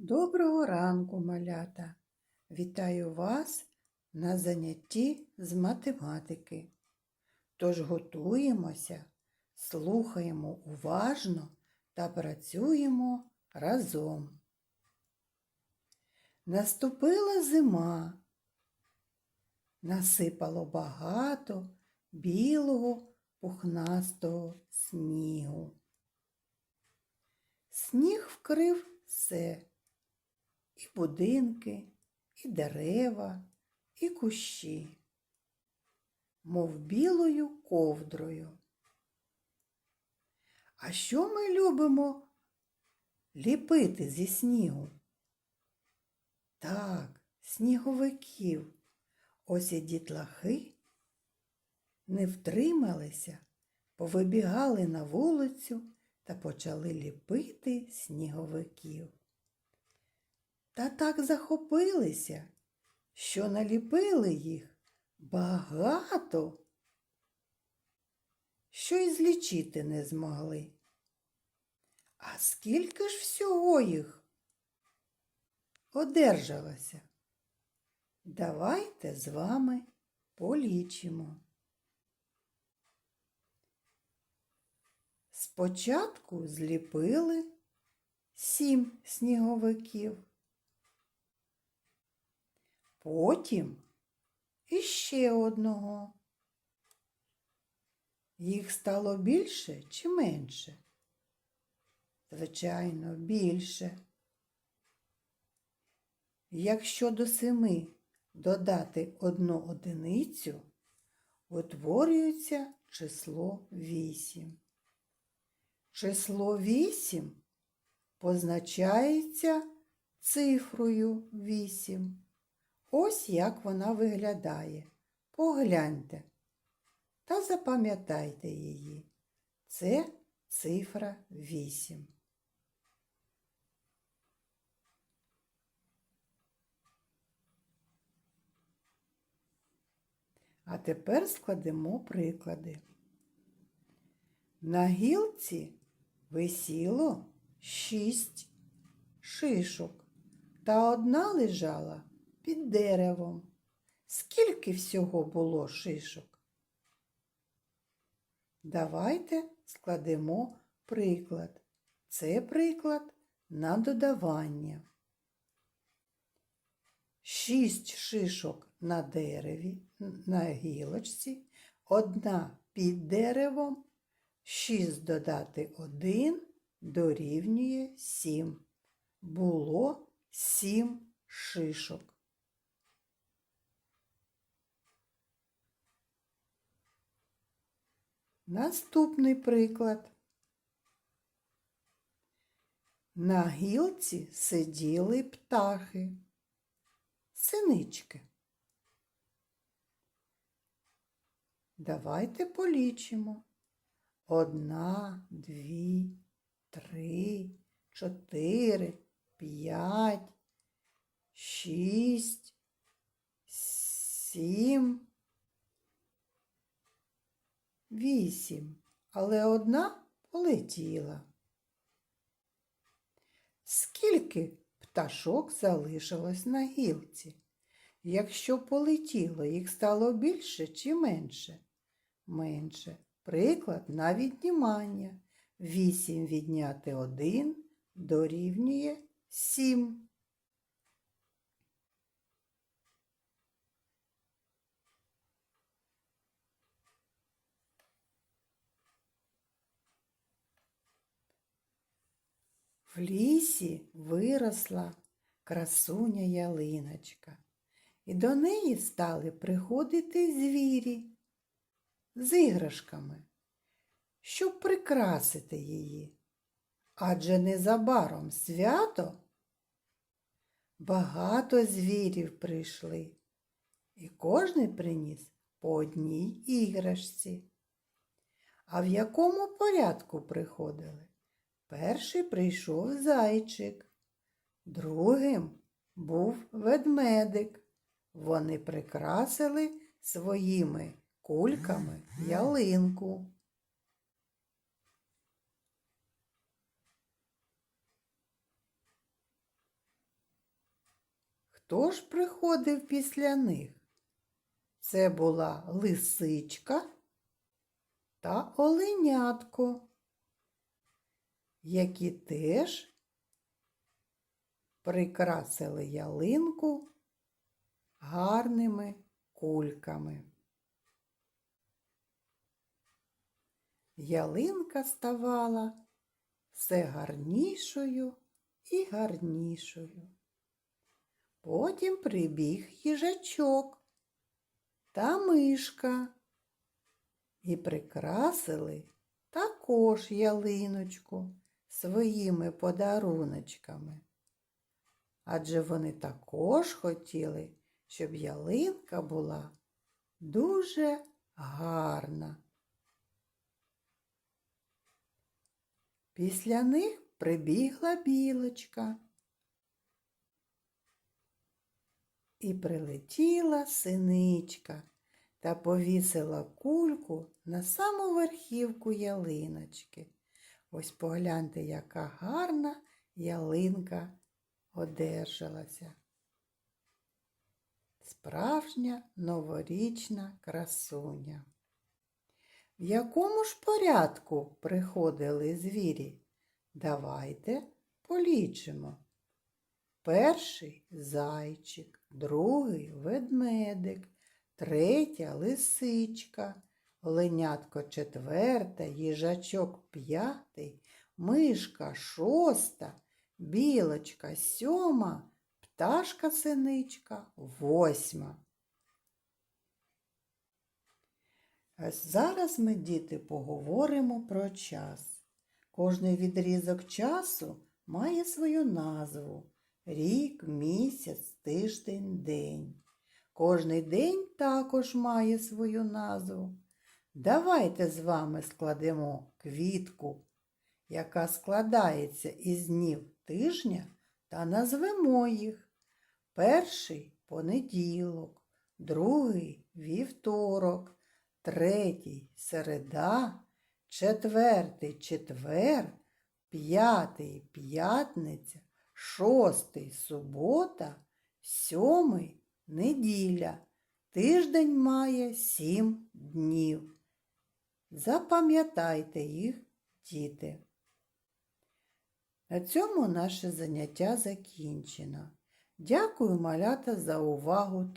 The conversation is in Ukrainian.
Доброго ранку, малята! Вітаю вас на занятті з математики. Тож готуємося, слухаємо уважно та працюємо разом. Наступила зима. Насипало багато білого пухнастого снігу. Сніг вкрив все і будинки, і дерева, і кущі, мов білою ковдрою. А що ми любимо ліпити зі снігу? Так, сніговиків. Ось і дітлахи не втрималися, повибігали на вулицю та почали ліпити сніговиків. Та так захопилися, що наліпили їх багато, що й злічити не змогли. А скільки ж всього їх одержалося? Давайте з вами полічимо. Спочатку зліпили сім сніговиків. Потім іще одного. Їх стало більше чи менше? Звичайно, більше. Якщо до семи додати одну одиницю, утворюється число вісім. Число вісім позначається цифрою вісім. Ось як вона виглядає. Погляньте та запам'ятайте її. Це цифра 8. А тепер складемо приклади. На гілці висіло шість шишок, та одна лежала під деревом. Скільки всього було шишок? Давайте складемо приклад. Це приклад на додавання. Шість шишок на дереві, на гілочці, одна під деревом, шість додати один дорівнює сім. Було сім шишок. Наступний приклад. На гілці сиділи птахи, синички. Давайте полічимо. Одна, дві, три, чотири, п'ять, шість, сім, вісім, але одна полетіла. Скільки пташок залишилось на гілці? Якщо полетіло, їх стало більше чи менше? Менше. Приклад на віднімання. Вісім відняти один дорівнює сім. В лісі виросла красуня ялиночка, і до неї стали приходити звірі з іграшками, щоб прикрасити її. Адже незабаром свято багато звірів прийшли, і кожний приніс по одній іграшці. А в якому порядку приходили? Перший прийшов зайчик, другим був ведмедик. Вони прикрасили своїми кульками ялинку. хто ж приходив після них? Це була лисичка та оленятко, які теж прикрасили ялинку гарними кульками. Ялинка ставала все гарнішою і гарнішою. Потім прибіг їжачок та мишка і прикрасили також ялиночку своїми подаруночками. Адже вони також хотіли, щоб ялинка була дуже гарна. Після них прибігла білочка і прилетіла синичка та повісила кульку на саму верхівку ялиночки. Ось погляньте, яка гарна ялинка одержалася. Справжня новорічна красуня. В якому ж порядку приходили звірі? Давайте полічимо. Перший зайчик, другий ведмедик, третя лисичка, оленятко четверта, їжачок п'ятий, мишка шоста, білочка сьома, пташка синичка восьма. Зараз ми, діти, поговоримо про час. Кожний відрізок часу має свою назву рік, місяць, тиждень, день. Кожний день також має свою назву. Давайте з вами складемо квітку, яка складається із днів тижня, та назвемо їх. Перший понеділок, другий вівторок, третій середа, четвертий четвер, п'ятий п'ятниця, шостий субота, сьомий неділя. Тиждень має сім днів. Запам'ятайте їх, діти. На цьому наше заняття закінчено. Дякую, малята, за увагу та